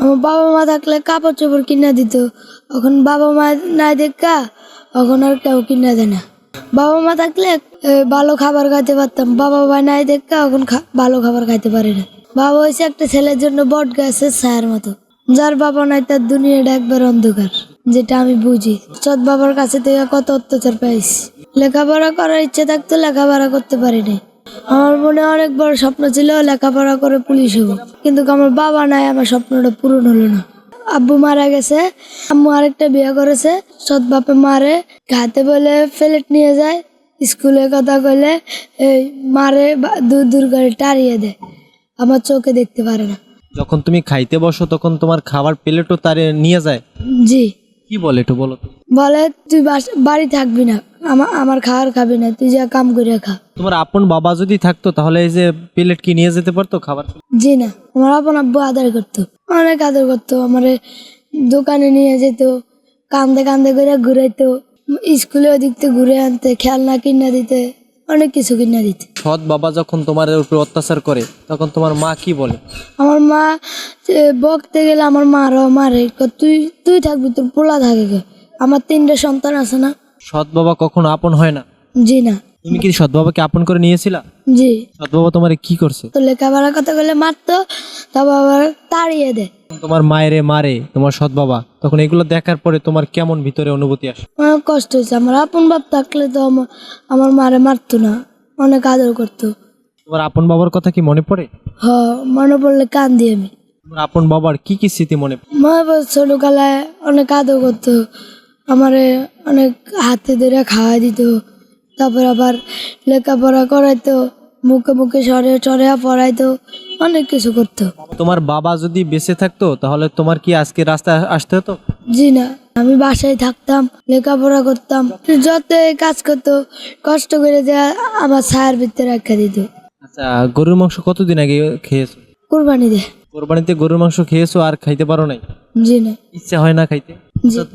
আমার বাবা মা থাকলে কাপড় চোপড় কিনে দিত। এখন বাবা মা নাই দেখা, এখন আর কেউ কিনে দেয় না। বাবা মা থাকলে ভালো খাবার খাইতে পারতাম। বাবা মা নাই দেখা, এখন ভালো খাবার খাইতে পারি না। বাবা হয়েছে একটা ছেলের জন্য বট গাছের ছায়ার মতো। যার বাবা নাই তার দুনিয়াটা একবার অন্ধকার, যেটা আমি বুঝি। সৎ বাবার কাছে থেকে কত অত্যাচার পাইছি। লেখাপড়া করার ইচ্ছে থাকতো লেখাপড়া করতে পারিনি। আমার মনে অনেক বড় স্বপ্ন ছিল লেখাপড়া করে পুলিশ হব। কিন্তু আমার বাবা নাই আমার স্বপ্নটা পূরণ হলো না। আব্বু মারা গেছে আম্মু আরেকটা বিয়ে করেছে। সৎ বাপে মারে ঘাতে বলে ফ্লেট নিয়ে যায় স্কুলে কথা কইলে এই মারে দূর দূর করে টাড়িয়ে দেয়। আমার চোখে দেখতে পারে না। যখন তুমি খাইতে বসো তখন তোমার খাবার প্লেটও তারে নিয়ে যায়? জি। কি বলে একটু বলো তো। বলে তুই বাড়ি থাকবি না। আমার আমার খাবার খাবি না তুই যা কাম করে খা। তোমার আপন বাবা যদি থাকতো তাহলে এই যে প্লেট কি নিয়ে যেতে পারতো খাবার? জি না আমার আপন আব্বু আদর করতো অনেক আদর করতো আমার দোকানে নিয়ে যেত কান্দে কান্দে করে ঘুরাইতো স্কুলে ওদিক থেকে ঘুরে আনতে খেলনা কিনা দিতে অনেক কিছু কিনা দিতে। সৎ বাবা যখন তোমার উপর অত্যাচার করে তখন তোমার মা কি বলে? আমার মা বকতে গেলে আমার মা আরও মারে তুই তুই থাকবি তোর পোলা থাকে আমার তিনটে সন্তান আছে না? সৎ বাবা কখনো আপন হয় না। জি না। তুমি কি সৎ বাবাকে আপন করে নিয়েছিলা? জি। সৎ বাবা তোমার কি করছে? তো লেখাপড়ার কথা বলে মারতো তারপর আবার তাড়িয়ে দেয়। তোমার মায়েরে মারে তোমার সৎ বাবা তখন এগুলো দেখার পরে তোমার কেমন ভিতরে অনুভূতি আসে? অনেক কষ্ট হয়েছে আমার আপন বাপ থাকলে তো আমার আমার মারে মারতো না অনেক আদর করতো। তোমার আপন বাবার কথা কি মনে পড়ে? হ মনে পড়লে কান্দি আমি। তোমার আপন বাবার কি কি স্মৃতি মনে পড়ে? মা বাবা ছোটবেলায় অনেক আদর করতো আমারে অনেক হাতে ধরে খাওয়াই দিত তারপর আবার লেখাপড়া করাইতো মুখে মুখে সরে সরে পড়াইতো অনেক কিছু করতো। তোমার বাবা যদি বেঁচে থাকতো তাহলে তোমার কি আজকে রাস্তায় আসতে হতো? জি না আমি বাসায় থাকতাম লেখাপড়া করতাম যত কাজ করতো কষ্ট করে যা আমার ছায়ার ভিতরে রাখা দিত। আচ্ছা গরুর মাংস কতদিন আগে খেয়েছো? কোরবানি দে। কোরবানিতে গরুর মাংস খেয়েছো আর খাইতে পারো নাই? জি না। ইচ্ছা হয় না খাইতে?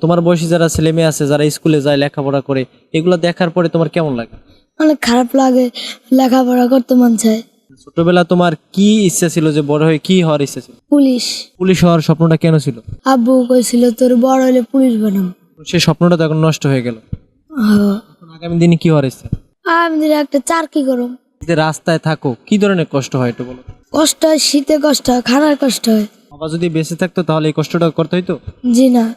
তোমার বয়সী যারা ছেলে মেয়ে আছে যারা স্কুলে যায় লেখাপড়া করে এগুলো দেখার পরে তোমার কেমন লাগে? অনেক খারাপ লাগে লেখাপড়া করতে মন চায়। ছোটবেলা তোমার কি ইচ্ছা ছিল যে বড় হয়ে কি হওয়ার ইচ্ছা ছিল? পুলিশ। পুলিশ হওয়ার স্বপ্নটা কেন ছিল? আব্বু কইছিল তোর বড় হলে পুলিশ বানাম। সেই স্বপ্নটা তো এখন নষ্ট হয়ে গেল। আগামী দিনে কি হওয়ার ইচ্ছা? আমি দিনে একটা করম। যে রাস্তায় থাকো কি ধরনের কষ্ট হয় একটু বলো? কষ্ট হয় শীতে কষ্ট হয় খানার কষ্ট হয়। বাবা যদি বেঁচে থাকতো তাহলে এই কষ্টটা করতে হইতো? জি না।